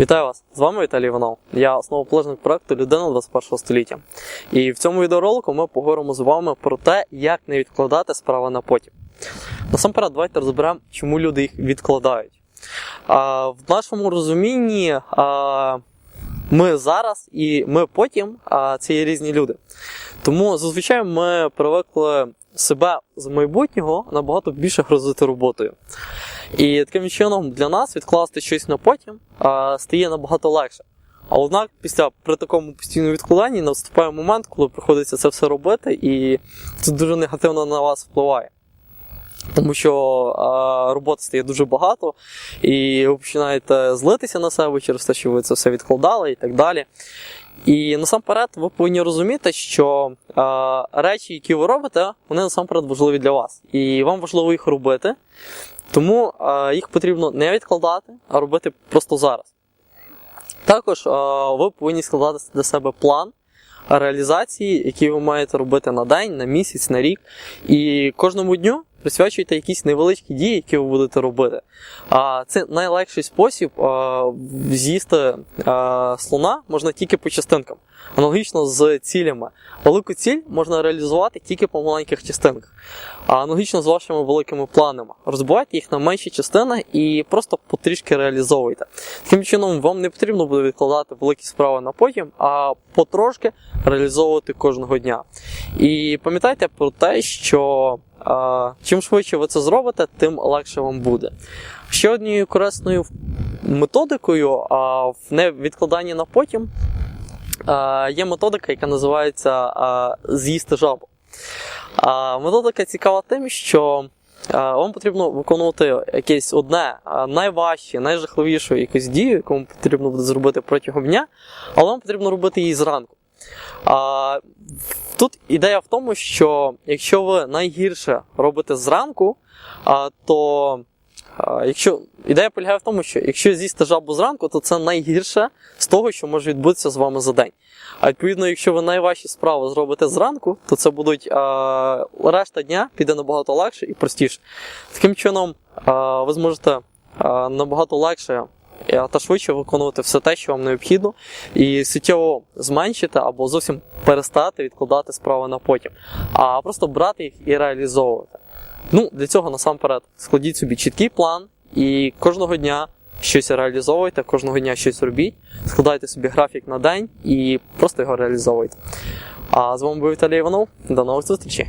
Вітаю вас! З вами Віталій Іванов. Я основоположник проекту Людина 21 століття. І в цьому відеоролику ми поговоримо з вами про те, як не відкладати справи на потім. Насамперед, давайте розберемо, чому люди їх відкладають. А, в нашому розумінні а, ми зараз і ми потім а, це є різні люди. Тому зазвичай ми привикли себе з майбутнього набагато більше грозити роботою. І таким чином для нас відкласти щось на потім а, стає набагато легше. А однак, після при такому постійному відкладанні наступає момент, коли приходиться це все робити, і це дуже негативно на вас впливає. Тому що а, роботи стає дуже багато, і ви починаєте злитися на себе через те, що ви це все відкладали і так далі. І насамперед ви повинні розуміти, що а, речі, які ви робите, вони насамперед важливі для вас. І вам важливо їх робити. Тому е, їх потрібно не відкладати, а робити просто зараз. Також е, ви повинні складати для себе план реалізації, який ви маєте робити на день, на місяць, на рік. І кожному дню присвячуйте якісь невеличкі дії, які ви будете робити. А це найлегший спосіб з'їсти слона можна тільки по частинкам, аналогічно з цілями. Велику ціль можна реалізувати тільки по маленьких частинках. А аналогічно з вашими великими планами. Розбивайте їх на менші частини і просто потрішки реалізовуйте. Таким чином, вам не потрібно буде відкладати великі справи на потім, а потрошки реалізовувати кожного дня. І пам'ятайте про те, що чим швидше ви це зробите, тим легше вам буде. Ще однією корисною методикою в невідкладанні на потім є методика, яка називається з'їсти жабу. Методика цікава тим, що вам потрібно виконувати якесь одне найважче, найжахливіше якусь дію, яку вам потрібно буде зробити протягом дня, але вам потрібно робити її зранку. А, тут ідея в тому, що якщо ви найгірше робите зранку, а, то а, якщо ідея полягає в тому, що якщо з'їсти жабу зранку, то це найгірше з того, що може відбутися з вами за день. А відповідно, якщо ви найважчі справи зробите зранку, то це будуть а, решта дня піде набагато легше і простіше. Таким чином, а, ви зможете а, набагато легше та швидше виконувати все те, що вам необхідно, і суттєво зменшити або зовсім перестати відкладати справи на потім, а просто брати їх і реалізовувати. Ну, для цього насамперед складіть собі чіткий план і кожного дня щось реалізовуйте, кожного дня щось робіть, складайте собі графік на день і просто його реалізовуйте. А з вами був Віталій Іванов. До нових зустрічей!